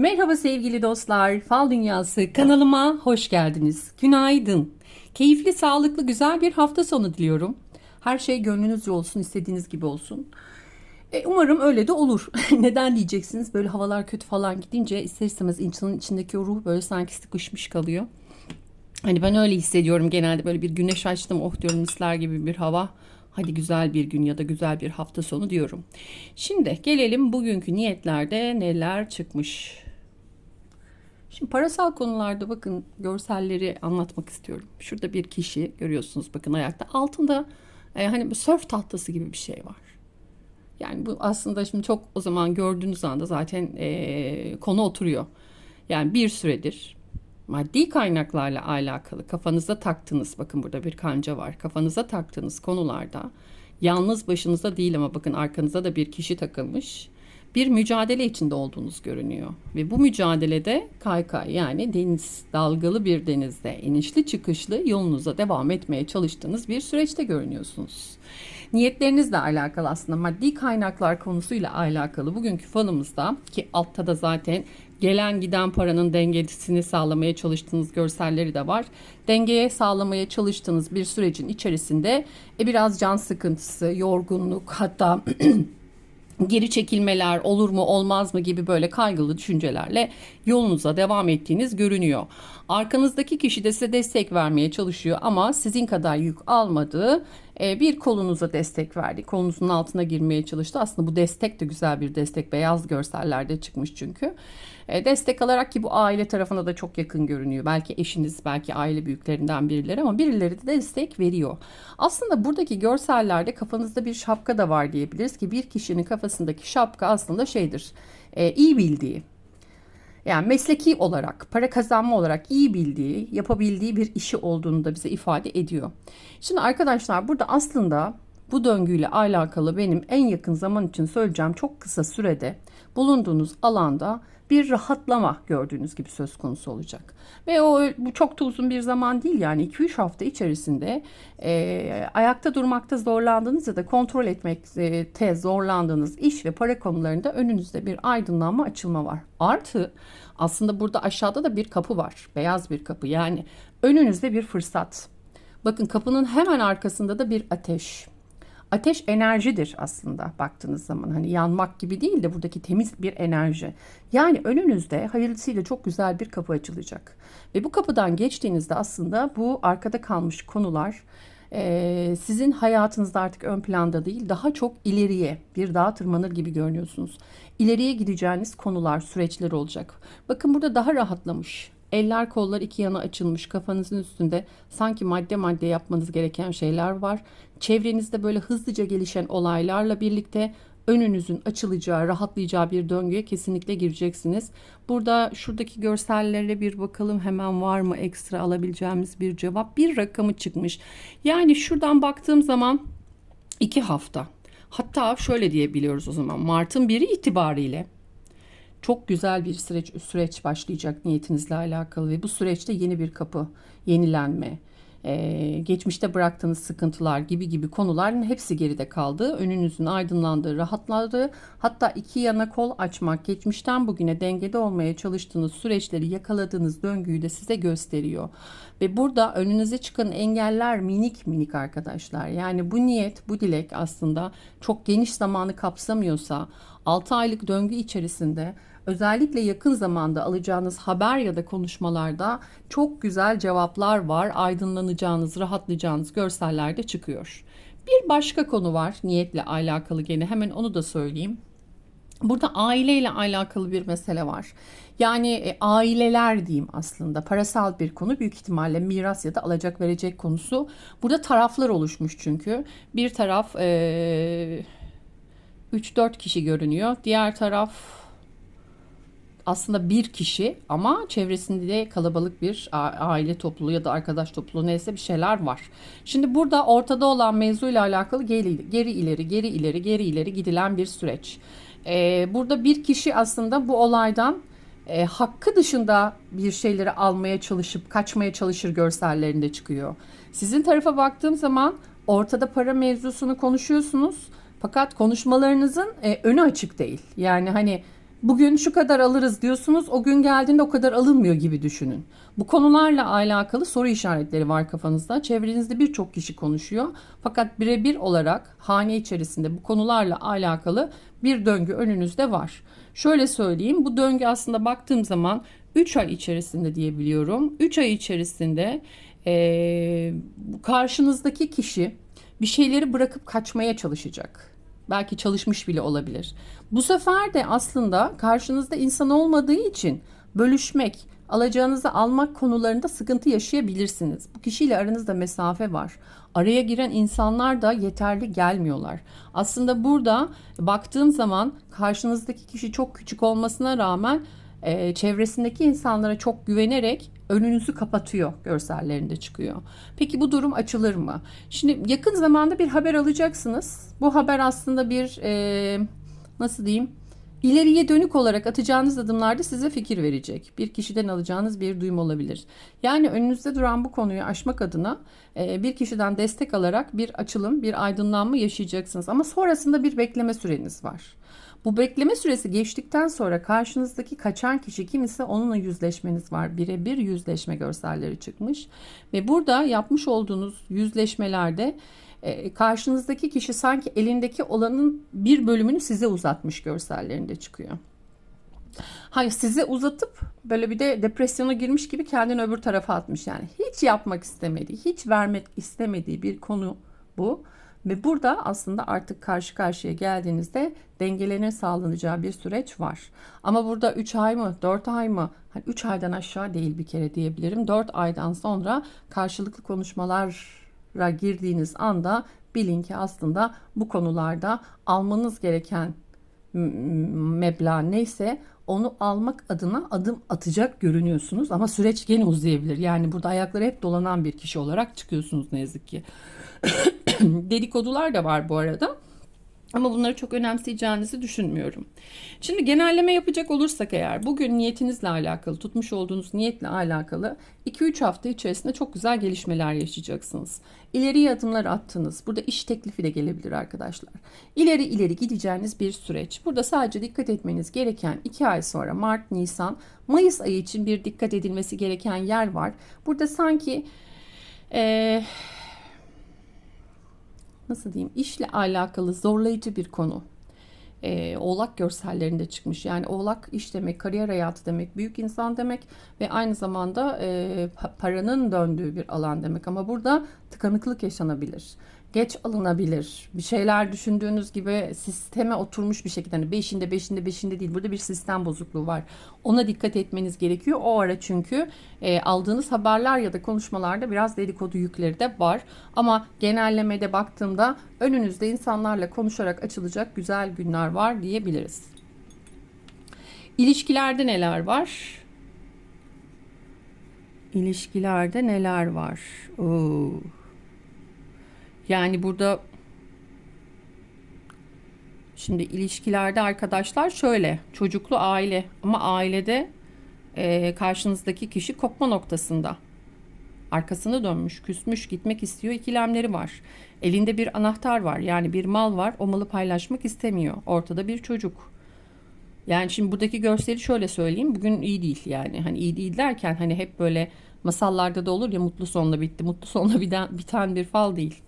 Merhaba sevgili dostlar, Fal Dünyası kanalıma hoş geldiniz. Günaydın. Keyifli, sağlıklı, güzel bir hafta sonu diliyorum. Her şey gönlünüzce olsun, istediğiniz gibi olsun. E, umarım öyle de olur. Neden diyeceksiniz? Böyle havalar kötü falan gidince ister istemez insanın içindeki o ruh böyle sanki sıkışmış kalıyor. Hani ben öyle hissediyorum genelde böyle bir güneş açtım oh diyorum misler gibi bir hava. Hadi güzel bir gün ya da güzel bir hafta sonu diyorum. Şimdi gelelim bugünkü niyetlerde neler çıkmış. Şimdi parasal konularda bakın görselleri anlatmak istiyorum. Şurada bir kişi görüyorsunuz bakın ayakta. Altında e, hani surf tahtası gibi bir şey var. Yani bu aslında şimdi çok o zaman gördüğünüz anda zaten e, konu oturuyor. Yani bir süredir maddi kaynaklarla alakalı kafanıza taktığınız bakın burada bir kanca var. Kafanıza taktığınız konularda yalnız başınıza değil ama bakın arkanıza da bir kişi takılmış. Bir mücadele içinde olduğunuz görünüyor. Ve bu mücadelede kaykay yani deniz, dalgalı bir denizde inişli çıkışlı yolunuza devam etmeye çalıştığınız bir süreçte görünüyorsunuz. Niyetlerinizle alakalı aslında maddi kaynaklar konusuyla alakalı bugünkü falımızda ki altta da zaten gelen giden paranın dengesini sağlamaya çalıştığınız görselleri de var. Dengeye sağlamaya çalıştığınız bir sürecin içerisinde e, biraz can sıkıntısı, yorgunluk hatta geri çekilmeler olur mu olmaz mı gibi böyle kaygılı düşüncelerle yolunuza devam ettiğiniz görünüyor. Arkanızdaki kişi de size destek vermeye çalışıyor ama sizin kadar yük almadığı e, bir kolunuza destek verdi. Kolunuzun altına girmeye çalıştı. Aslında bu destek de güzel bir destek. Beyaz görsellerde çıkmış çünkü. E, destek alarak ki bu aile tarafına da çok yakın görünüyor. Belki eşiniz, belki aile büyüklerinden birileri ama birileri de destek veriyor. Aslında buradaki görsellerde kafanızda bir şapka da var diyebiliriz ki bir kişinin kafasındaki şapka aslında şeydir. E, iyi bildiği, yani mesleki olarak, para kazanma olarak iyi bildiği, yapabildiği bir işi olduğunu da bize ifade ediyor. Şimdi arkadaşlar burada aslında bu döngüyle alakalı benim en yakın zaman için söyleyeceğim çok kısa sürede bulunduğunuz alanda bir rahatlama gördüğünüz gibi söz konusu olacak. Ve o bu çok da uzun bir zaman değil yani 2-3 hafta içerisinde e, ayakta durmakta zorlandığınız ya da kontrol etmekte zorlandığınız iş ve para konularında önünüzde bir aydınlanma açılma var. Artı aslında burada aşağıda da bir kapı var. Beyaz bir kapı yani önünüzde bir fırsat. Bakın kapının hemen arkasında da bir ateş. Ateş enerjidir aslında baktığınız zaman. Hani yanmak gibi değil de buradaki temiz bir enerji. Yani önünüzde hayırlısıyla çok güzel bir kapı açılacak. Ve bu kapıdan geçtiğinizde aslında bu arkada kalmış konular sizin hayatınızda artık ön planda değil daha çok ileriye bir dağa tırmanır gibi görünüyorsunuz. İleriye gideceğiniz konular, süreçler olacak. Bakın burada daha rahatlamış. Eller kollar iki yana açılmış kafanızın üstünde sanki madde madde yapmanız gereken şeyler var. Çevrenizde böyle hızlıca gelişen olaylarla birlikte önünüzün açılacağı, rahatlayacağı bir döngüye kesinlikle gireceksiniz. Burada şuradaki görsellere bir bakalım hemen var mı ekstra alabileceğimiz bir cevap. Bir rakamı çıkmış. Yani şuradan baktığım zaman iki hafta. Hatta şöyle diyebiliyoruz o zaman Mart'ın biri itibariyle çok güzel bir süreç süreç başlayacak niyetinizle alakalı ve bu süreçte yeni bir kapı, yenilenme, geçmişte bıraktığınız sıkıntılar gibi gibi konuların hepsi geride kaldı. Önünüzün aydınlandığı, rahatladığı, hatta iki yana kol açmak, geçmişten bugüne dengede olmaya çalıştığınız süreçleri yakaladığınız döngüyü de size gösteriyor. Ve burada önünüze çıkan engeller minik minik arkadaşlar. Yani bu niyet, bu dilek aslında çok geniş zamanı kapsamıyorsa 6 aylık döngü içerisinde özellikle yakın zamanda alacağınız haber ya da konuşmalarda çok güzel cevaplar var. Aydınlanacağınız, rahatlayacağınız görseller de çıkıyor. Bir başka konu var niyetle alakalı gene hemen onu da söyleyeyim. Burada aileyle alakalı bir mesele var. Yani e, aileler diyeyim aslında parasal bir konu büyük ihtimalle miras ya da alacak verecek konusu. Burada taraflar oluşmuş çünkü. Bir taraf e, 3-4 kişi görünüyor. Diğer taraf aslında bir kişi ama çevresinde de kalabalık bir aile topluluğu ya da arkadaş topluluğu neyse bir şeyler var. Şimdi burada ortada olan mevzuyla alakalı geri, geri ileri geri ileri geri ileri gidilen bir süreç. Ee, burada bir kişi aslında bu olaydan e, hakkı dışında bir şeyleri almaya çalışıp kaçmaya çalışır görsellerinde çıkıyor. Sizin tarafa baktığım zaman ortada para mevzusunu konuşuyorsunuz fakat konuşmalarınızın e, önü açık değil. Yani hani Bugün şu kadar alırız diyorsunuz. O gün geldiğinde o kadar alınmıyor gibi düşünün. Bu konularla alakalı soru işaretleri var kafanızda. Çevrenizde birçok kişi konuşuyor. Fakat birebir olarak hane içerisinde bu konularla alakalı bir döngü önünüzde var. Şöyle söyleyeyim. Bu döngü aslında baktığım zaman 3 ay içerisinde diyebiliyorum. 3 ay içerisinde eee, karşınızdaki kişi bir şeyleri bırakıp kaçmaya çalışacak. Belki çalışmış bile olabilir. Bu sefer de aslında karşınızda insan olmadığı için bölüşmek, alacağınızı almak konularında sıkıntı yaşayabilirsiniz. Bu kişiyle aranızda mesafe var. Araya giren insanlar da yeterli gelmiyorlar. Aslında burada baktığım zaman karşınızdaki kişi çok küçük olmasına rağmen e, çevresindeki insanlara çok güvenerek önünüzü kapatıyor görsellerinde çıkıyor. Peki bu durum açılır mı? Şimdi yakın zamanda bir haber alacaksınız. Bu haber aslında bir e, nasıl diyeyim ileriye dönük olarak atacağınız adımlarda size fikir verecek. Bir kişiden alacağınız bir duyum olabilir. Yani önünüzde duran bu konuyu aşmak adına e, bir kişiden destek alarak bir açılım, bir aydınlanma yaşayacaksınız. Ama sonrasında bir bekleme süreniz var. Bu bekleme süresi geçtikten sonra karşınızdaki kaçan kişi kim ise onunla yüzleşmeniz var. Birebir yüzleşme görselleri çıkmış. Ve burada yapmış olduğunuz yüzleşmelerde e, karşınızdaki kişi sanki elindeki olanın bir bölümünü size uzatmış görsellerinde çıkıyor. Hayır size uzatıp böyle bir de depresyona girmiş gibi kendini öbür tarafa atmış yani. Hiç yapmak istemediği, hiç vermek istemediği bir konu bu. Ve burada aslında artık karşı karşıya geldiğinizde dengelerin sağlanacağı bir süreç var. Ama burada 3 ay mı 4 ay mı? Hani 3 aydan aşağı değil bir kere diyebilirim. 4 aydan sonra karşılıklı konuşmalara girdiğiniz anda bilin ki aslında bu konularda almanız gereken meblağ neyse onu almak adına adım atacak görünüyorsunuz ama süreç gene uzayabilir. Yani burada ayakları hep dolanan bir kişi olarak çıkıyorsunuz ne yazık ki. Dedikodular da var bu arada. Ama bunları çok önemseyeceğinizi düşünmüyorum. Şimdi genelleme yapacak olursak eğer bugün niyetinizle alakalı, tutmuş olduğunuz niyetle alakalı 2-3 hafta içerisinde çok güzel gelişmeler yaşayacaksınız. İleri adımlar attınız. Burada iş teklifi de gelebilir arkadaşlar. İleri ileri gideceğiniz bir süreç. Burada sadece dikkat etmeniz gereken 2 ay sonra Mart, Nisan, Mayıs ayı için bir dikkat edilmesi gereken yer var. Burada sanki... Ee, nasıl diyeyim işle alakalı zorlayıcı bir konu. Ee, oğlak görsellerinde çıkmış. Yani oğlak iş demek, kariyer hayatı demek, büyük insan demek ve aynı zamanda e, paranın döndüğü bir alan demek. Ama burada tıkanıklık yaşanabilir. Geç alınabilir. Bir şeyler düşündüğünüz gibi sisteme oturmuş bir şekilde. Hani beşinde beşinde beşinde değil. Burada bir sistem bozukluğu var. Ona dikkat etmeniz gerekiyor. O ara çünkü e, aldığınız haberler ya da konuşmalarda biraz dedikodu yükleri de var. Ama genellemede baktığımda önünüzde insanlarla konuşarak açılacak güzel günler var diyebiliriz. İlişkilerde neler var? İlişkilerde neler var? Oo. Yani burada şimdi ilişkilerde arkadaşlar şöyle çocuklu aile ama ailede e, karşınızdaki kişi kopma noktasında. Arkasını dönmüş, küsmüş, gitmek istiyor ikilemleri var. Elinde bir anahtar var yani bir mal var o malı paylaşmak istemiyor. Ortada bir çocuk. Yani şimdi buradaki görseli şöyle söyleyeyim. Bugün iyi değil yani. Hani iyi değil derken hani hep böyle masallarda da olur ya mutlu sonla bitti. Mutlu sonla biten, biten bir fal değil.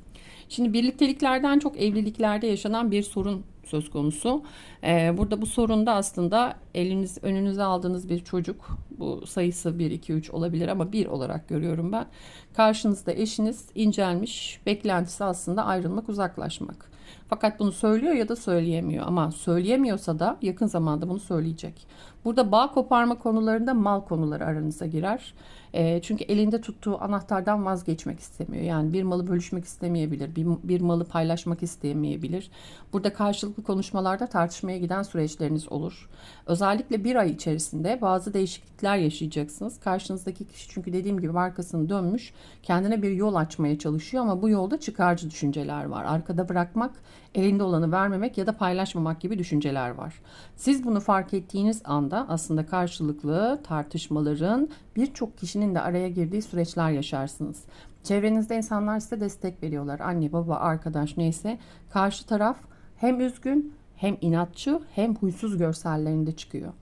Şimdi birlikteliklerden çok evliliklerde yaşanan bir sorun söz konusu. Ee, burada bu sorunda aslında eliniz önünüze aldığınız bir çocuk bu sayısı 1 2 3 olabilir ama bir olarak görüyorum ben. Karşınızda eşiniz incelmiş, beklentisi aslında ayrılmak, uzaklaşmak. Fakat bunu söylüyor ya da söyleyemiyor ama söyleyemiyorsa da yakın zamanda bunu söyleyecek. Burada bağ koparma konularında mal konuları aranıza girer. E, çünkü elinde tuttuğu anahtardan vazgeçmek istemiyor. Yani bir malı bölüşmek istemeyebilir, bir, bir malı paylaşmak istemeyebilir. Burada karşılıklı konuşmalarda tartışmaya giden süreçleriniz olur. Özellikle bir ay içerisinde bazı değişiklikler yaşayacaksınız. Karşınızdaki kişi çünkü dediğim gibi arkasını dönmüş, kendine bir yol açmaya çalışıyor ama bu yolda çıkarcı düşünceler var. Arkada bırakmak, elinde olanı vermemek ya da paylaşmamak gibi düşünceler var. Siz bunu fark ettiğiniz anda aslında karşılıklı tartışmaların birçok kişinin de araya girdiği süreçler yaşarsınız. Çevrenizde insanlar size destek veriyorlar. Anne, baba, arkadaş neyse. Karşı taraf hem üzgün hem inatçı hem huysuz görsellerinde çıkıyor.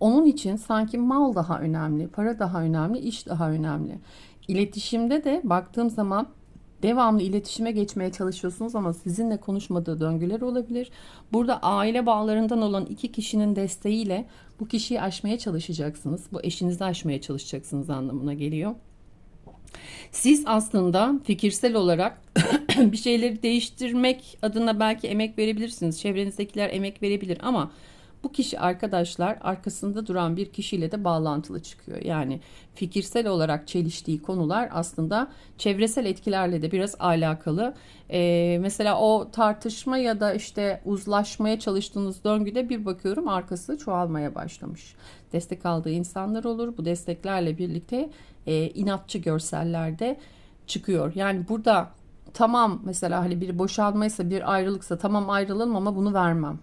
Onun için sanki mal daha önemli, para daha önemli, iş daha önemli. İletişimde de baktığım zaman devamlı iletişime geçmeye çalışıyorsunuz ama sizinle konuşmadığı döngüler olabilir. Burada aile bağlarından olan iki kişinin desteğiyle bu kişiyi aşmaya çalışacaksınız. Bu eşinizi aşmaya çalışacaksınız anlamına geliyor. Siz aslında fikirsel olarak bir şeyleri değiştirmek adına belki emek verebilirsiniz. Çevrenizdekiler emek verebilir ama bu kişi arkadaşlar arkasında duran bir kişiyle de bağlantılı çıkıyor. Yani fikirsel olarak çeliştiği konular aslında çevresel etkilerle de biraz alakalı. Ee, mesela o tartışma ya da işte uzlaşmaya çalıştığınız döngüde bir bakıyorum arkası çoğalmaya başlamış. Destek aldığı insanlar olur. Bu desteklerle birlikte e, inatçı görsellerde çıkıyor. Yani burada tamam mesela hani bir boşanmaysa bir ayrılıksa tamam ayrılalım ama bunu vermem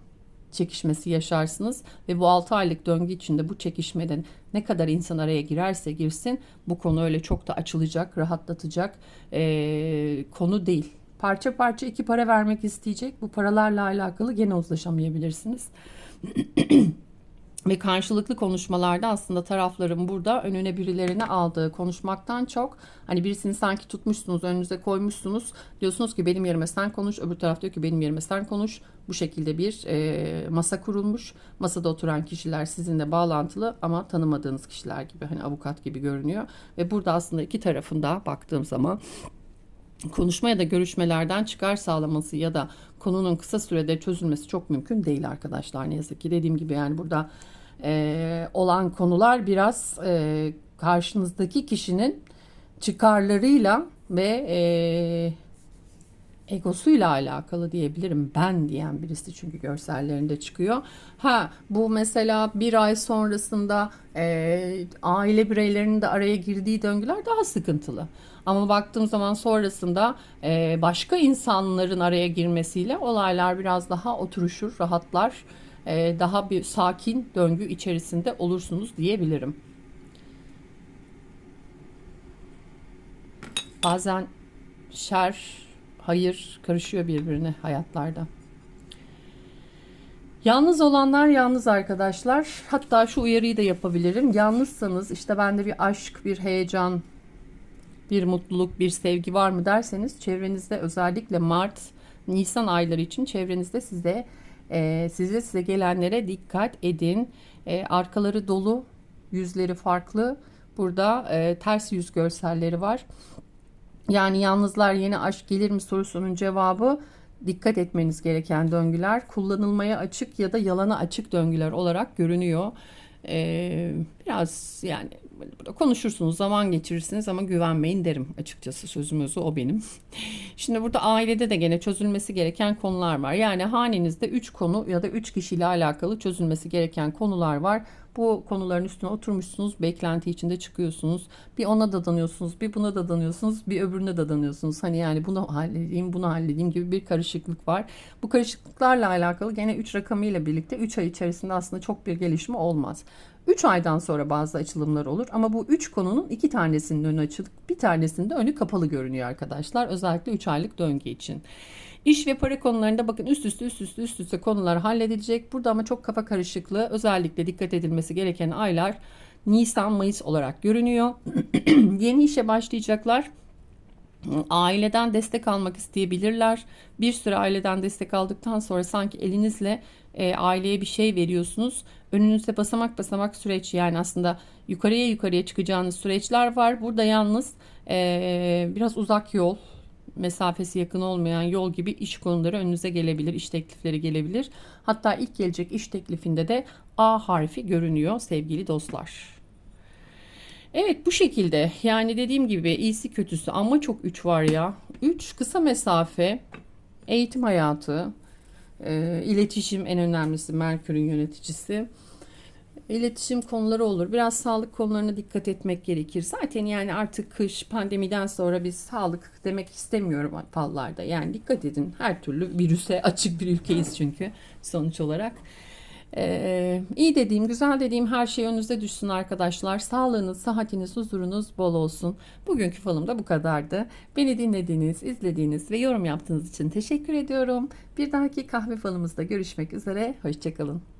çekişmesi yaşarsınız ve bu 6 aylık döngü içinde bu çekişmeden ne kadar insan araya girerse girsin bu konu öyle çok da açılacak, rahatlatacak ee, konu değil. Parça parça iki para vermek isteyecek. Bu paralarla alakalı gene uzlaşamayabilirsiniz. Ve karşılıklı konuşmalarda aslında tarafların burada önüne birilerini aldığı konuşmaktan çok hani birisini sanki tutmuşsunuz önünüze koymuşsunuz. Diyorsunuz ki benim yerime sen konuş öbür taraf diyor ki benim yerime sen konuş. Bu şekilde bir e, masa kurulmuş. Masada oturan kişiler sizinle bağlantılı ama tanımadığınız kişiler gibi hani avukat gibi görünüyor. Ve burada aslında iki tarafında baktığım zaman konuşma ya da görüşmelerden çıkar sağlaması ya da konunun kısa sürede çözülmesi çok mümkün değil arkadaşlar ne yazık ki. Dediğim gibi yani burada e, olan konular biraz e, karşınızdaki kişinin çıkarlarıyla ve e, egosuyla alakalı diyebilirim ben diyen birisi çünkü görsellerinde çıkıyor. Ha bu mesela bir ay sonrasında e, aile bireylerinin de araya girdiği döngüler daha sıkıntılı. Ama baktığım zaman sonrasında e, başka insanların araya girmesiyle olaylar biraz daha oturuşur, rahatlar, e, daha bir sakin döngü içerisinde olursunuz diyebilirim. Bazen şer, hayır karışıyor birbirine hayatlarda. Yalnız olanlar yalnız arkadaşlar. Hatta şu uyarıyı da yapabilirim. Yalnızsanız işte bende bir aşk, bir heyecan, bir mutluluk, bir sevgi var mı derseniz çevrenizde özellikle Mart, Nisan ayları için çevrenizde size e, size size gelenlere dikkat edin. E, arkaları dolu, yüzleri farklı. Burada e, ters yüz görselleri var. Yani yalnızlar yeni aşk gelir mi sorusunun cevabı dikkat etmeniz gereken döngüler kullanılmaya açık ya da yalana açık döngüler olarak görünüyor. Ee, biraz yani konuşursunuz, zaman geçirirsiniz ama güvenmeyin derim açıkçası sözüm o benim. Şimdi burada ailede de gene çözülmesi gereken konular var. Yani hanenizde 3 konu ya da 3 kişiyle alakalı çözülmesi gereken konular var. Bu konuların üstüne oturmuşsunuz, beklenti içinde çıkıyorsunuz. Bir ona dadanıyorsunuz, bir buna dadanıyorsunuz, bir öbürüne dadanıyorsunuz. Hani yani bunu halledeyim, bunu halledeyim gibi bir karışıklık var. Bu karışıklıklarla alakalı gene 3 rakamıyla birlikte 3 ay içerisinde aslında çok bir gelişme olmaz. 3 aydan sonra bazı açılımlar olur ama bu 3 konunun 2 tanesinin önü açılık, bir tanesinin de önü kapalı görünüyor arkadaşlar. Özellikle 3 aylık döngü için. İş ve para konularında bakın üst üste üst üste üst üste konular halledilecek. Burada ama çok kafa karışıklığı özellikle dikkat edilmesi gereken aylar Nisan Mayıs olarak görünüyor. Yeni işe başlayacaklar. Aileden destek almak isteyebilirler. Bir süre aileden destek aldıktan sonra sanki elinizle e, aileye bir şey veriyorsunuz. Önünüzde basamak basamak süreç yani aslında yukarıya yukarıya çıkacağınız süreçler var. Burada yalnız e, biraz uzak yol mesafesi yakın olmayan yol gibi iş konuları önünüze gelebilir, iş teklifleri gelebilir. Hatta ilk gelecek iş teklifinde de A harfi görünüyor sevgili dostlar. Evet bu şekilde yani dediğim gibi iyisi kötüsü ama çok 3 var ya. 3 kısa mesafe, eğitim hayatı, e, iletişim en önemlisi Merkür'ün yöneticisi. İletişim konuları olur. Biraz sağlık konularına dikkat etmek gerekir. Zaten yani artık kış pandemiden sonra biz sağlık demek istemiyorum fallarda. Yani dikkat edin her türlü virüse açık bir ülkeyiz çünkü sonuç olarak. Ee, iyi dediğim, güzel dediğim her şey önünüze düşsün arkadaşlar. Sağlığınız, sıhhatiniz, huzurunuz bol olsun. Bugünkü falım da bu kadardı. Beni dinlediğiniz, izlediğiniz ve yorum yaptığınız için teşekkür ediyorum. Bir dahaki kahve falımızda görüşmek üzere. Hoşçakalın.